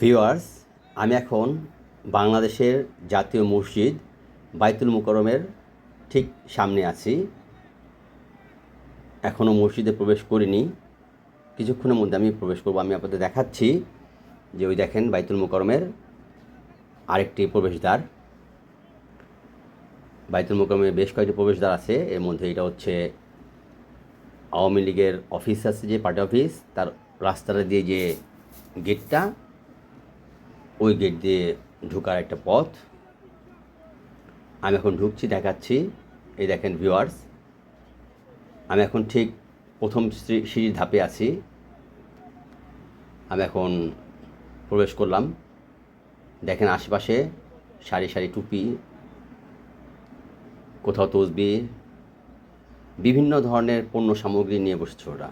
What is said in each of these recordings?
Viewers, আমি এখন বাংলাদেশের জাতীয় মসজিদ বাইতুল মুকরমের ঠিক সামনে আছি। এখনও মসজিদে প্রবেশ করিনি। কিছুক্ষণের মধ্যে আমি প্রবেশ করব। আমি আপনাদের দেখাচ্ছি যে ওই দেখেন বাইতুল মুকরমের আরেকটি প্রবেশদ্বার। বাইতুল মুকরমের বেশ কয়েকটি প্রবেশদ্বার আছে। এর মধ্যে এটা হচ্ছে আওয়ামী লীগের অফিস আছে, যে পার্টি অফিস। তার রাস্তাটা দিয়ে যে গেটটা ওই গেট দিয়ে ঢোকার একটা পথ। আমি এখন ঢুকছি, দেখাচ্ছি। এই দেখেন ভিউয়ার্স আমি এখন ঠিক প্রথম সিঁড়ি- সিঁড়ির ধাপে আছি। আমি এখন প্রবেশ করলাম। দেখেন আশেপাশে সারি সারি টুপি, কোথাও তসবি, বিভিন্ন ধরনের পণ্য সামগ্রী নিয়ে বসেছে ওরা।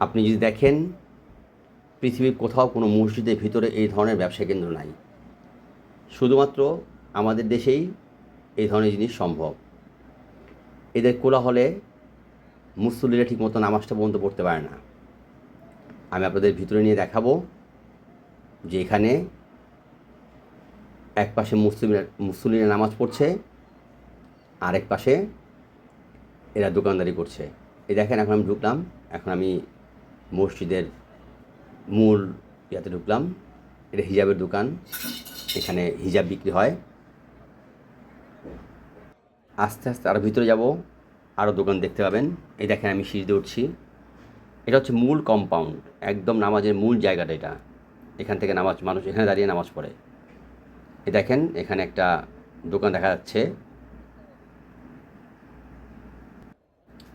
আপনি যদি দেখেন পৃথিবীর কোথাও কোনো মসজিদের ভিতরে এই ধরনের ব্যবসা কেন্দ্র নাই। শুধুমাত্র আমাদের দেশেই এই ধরনের জিনিস সম্ভব। এদের কোলাহলে মুসল্লিরা ঠিকমতো নামাজটা পর্যন্ত পড়তে পারে না। আমি আপনাদের ভিতরে নিয়ে দেখাবো যে এখানে এক পাশে মুসলিমরা, মুসল্লিরা নামাজ পড়ছে, আরেক পাশে এরা দোকানদারি করছে। এই দেখেন, এখন আমি ঢুকলাম, এখন আমি মসজিদের মূল ইয়াতে ঢুকলাম। এটা হিজাবের দোকান। এখানে হিজাব বিক্রি হয়। আস্তে আস্তে আরও ভিতরে যাব। আরও দোকান দেখতে পাবেন। এই দেখেন আমি সিঁড়িতে উঠছি। এটা হচ্ছে মূল কম্পাউন্ড একদম নামাজের মূল জায়গাটা এটা। এখান থেকে নামাজ মানুষ এখানে দাঁড়িয়ে নামাজ পড়ে। এই দেখেন, এখানে একটা দোকান দেখা যাচ্ছে।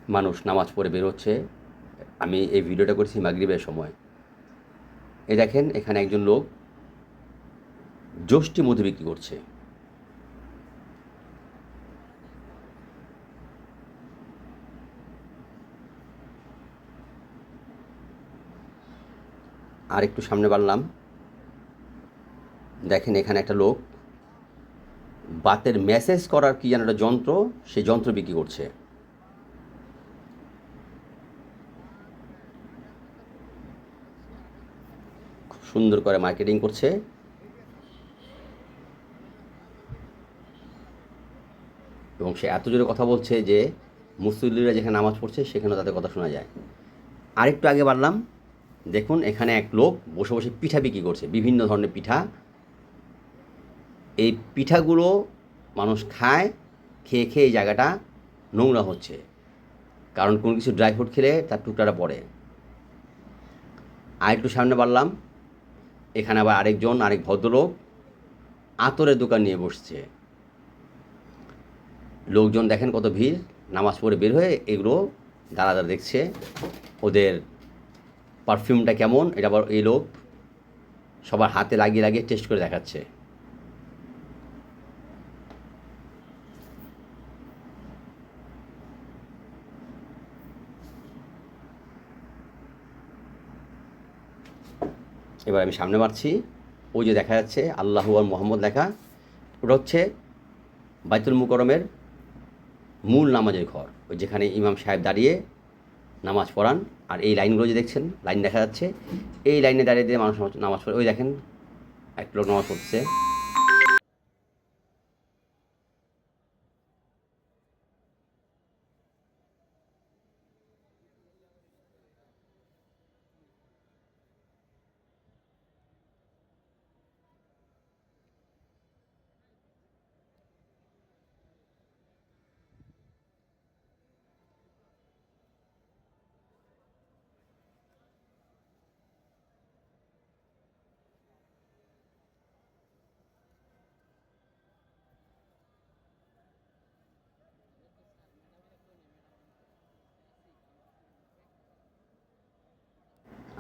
মানুষ নামাজ পড়ে বেরোচ্ছে আমি এই ভিডিওটা করছি মাগরিবের সময়। এই দেখেন, এখানে একজন লোক যষ্টি মধু বিক্রি করছে। আর একটু সামনে বাড়লাম। দেখেন, এখানে একটা লোক বাতের মেসেজ করার কি যেন একটা যন্ত্র, সেই যন্ত্র বিক্রি করছে। সুন্দর করে মার্কেটিং করছে। এবং সে এত জোরে কথা বলছে যে মুসল্লিরা যেখানে নামাজ পড়ছে সেখানেও তাদের কথা শোনা যায়। আরেকটু আগে বাড়লাম, দেখুন এখানে এক লোক বসে বসে পিঠা বিক্রি করছে, বিভিন্ন ধরনের পিঠা। এই পিঠাগুলো মানুষ খায়, খেয়ে খেয়ে এই জায়গাটা নোংরা হচ্ছে। কারণ কোনো কিছু ড্রাই ফ্রুট খেলে তার টুকরাটা পড়ে। আর একটু সামনে বাড়লাম এখানে আবার আরেকজন, আরেক ভদ্রলোক আতরের দোকান নিয়ে বসছে। লোকজন দেখেন কত ভিড়, নামাজ পড়ে বের হয়ে এগুলো দাঁড়া দাঁড়া দেখছে। ওদের পারফিউমটা কেমন, এটা আবার এই লোক সবার হাতে লাগিয়ে লাগিয়ে টেস্ট করে দেখাচ্ছে। এবার আমি সামনে মারছি ওই যে দেখা যাচ্ছে, আল্লাহ আর মোহাম্মদ লেখা। ওটা হচ্ছে বাইতুল মুকরমের মূল নামাজের ঘর, ওই যেখানে ইমাম সাহেব দাঁড়িয়ে নামাজ পড়ান। আর এই লাইনগুলো যে দেখছেন, লাইন দেখা যাচ্ছে। এই লাইনে দাঁড়িয়ে দিয়ে মানুষ নামাজ- পড়ে, ওই দেখেন, এক লোক নামাজ পড়ছে।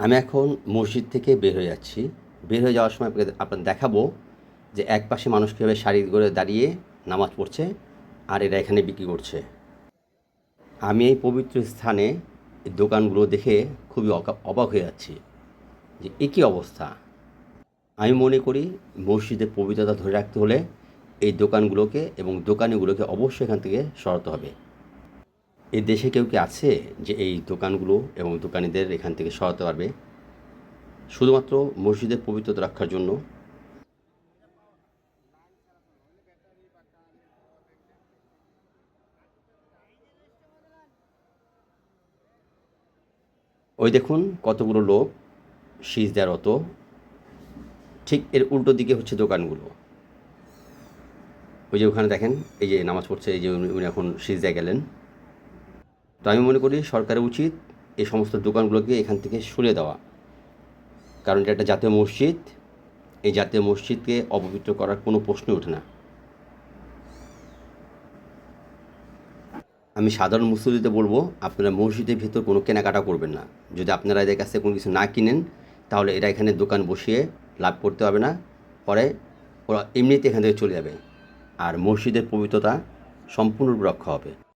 আমি এখন মসজিদ থেকে বের হয়ে যাচ্ছি। বের হয়ে যাওয়ার সময় আপনাদের দেখাবো যে এক পাশে মানুষ কীভাবে শাড়ি করে দাঁড়িয়ে নামাজ পড়ছে আর এরা এখানে বিক্রি করছে। আমি এই পবিত্র স্থানে দোকানগুলো দেখে খুবই অবাক হয়ে যাচ্ছি যে এ কী অবস্থা। আমি মনে করি মসজিদের পবিত্রতা ধরে রাখতে হলে এই দোকানগুলোকে এবং দোকানিগুলোকে অবশ্যই এখান থেকে সরাতে হবে। এই দেশে কেউ কি আছে যে এই দোকানগুলো এবং দোকানিদের এখান থেকে সরাতে পারবে? শুধুমাত্র মসজিদের পবিত্রতা রক্ষার জন্য। ওই দেখুন কতগুলো লোক দেওয়ার অত ঠিক এর উল্টো দিকে হচ্ছে দোকানগুলো। ওই যে ওখানে দেখেন, এই যে নামাজ পড়ছে, এই যে উনি এখন সিজদায় গেলেন। আমি মনে করি সরকারের উচিত এই সমস্ত দোকানগুলোকে এখান থেকে সরে দেওয়া। কারণ এটা একটা জাতীয় মসজিদ, এই জাতীয় মসজিদকে অপবিত্র করার কোনো প্রশ্নই ওঠে না। আমি সাধারণ মুসলিমদের বলব, আপনারা মসজিদের ভিতর কোনো কেনাকাটা করবেন না। যদি আপনারা এদের কাছ কোনো কিছু না কিনেন, তাহলে এরা এখানে দোকান বসিয়ে লাভ করতে হবে না। পরে ওরা এমনিতে এখান থেকে চলে যাবে। আর মসজিদের পবিত্রতা সম্পূর্ণরূপে রক্ষা হবে।